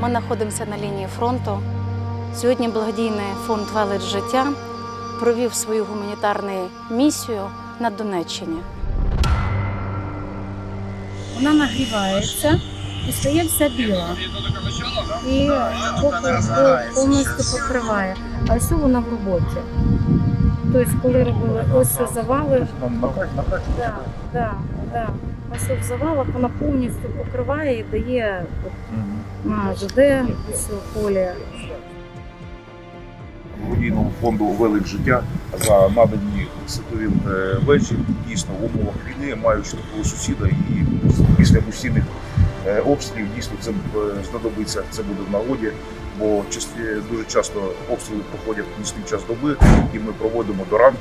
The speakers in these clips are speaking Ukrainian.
Ми знаходимося на лінії фронту. Сьогодні благодійний фонд Велич життя провів свою гуманітарну місію на Донеччині. Вона нагрівається і стає вся біла. І повністю покриває. А ось вона в роботі. Тобто, коли робили ось завали, Да, да, да. Ось в завалах вона повністю покриває і дає на ЖД полі. благодійному фонду Велик життя за надані світові е, вечі. Дійсно, в умовах війни, маючи такого сусіда і після постійних е, обстрілів, дійсно це е, знадобиться, це буде в нагоді. Бо дуже часто обстріли проходять в нічний час доби, і ми проводимо до ранку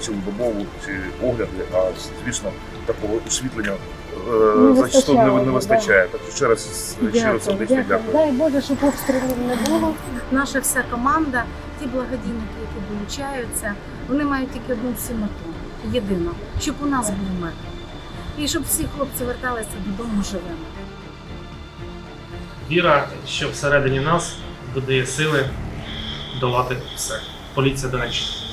цілодобово ці огляди. А звісно, такого освітлення е, Не зачасту не, вистачає, не да. вистачає. Так що ще раз щиро сердечно дякую. Дай Боже, щоб обстрілів не було. Наша вся команда, ті благодійники, які долучаються, вони мають тільки одну всі мету єдину, щоб у нас був мир. І щоб всі хлопці верталися додому живими. Віра, що всередині нас додає сили долати все. Поліція Донеччини.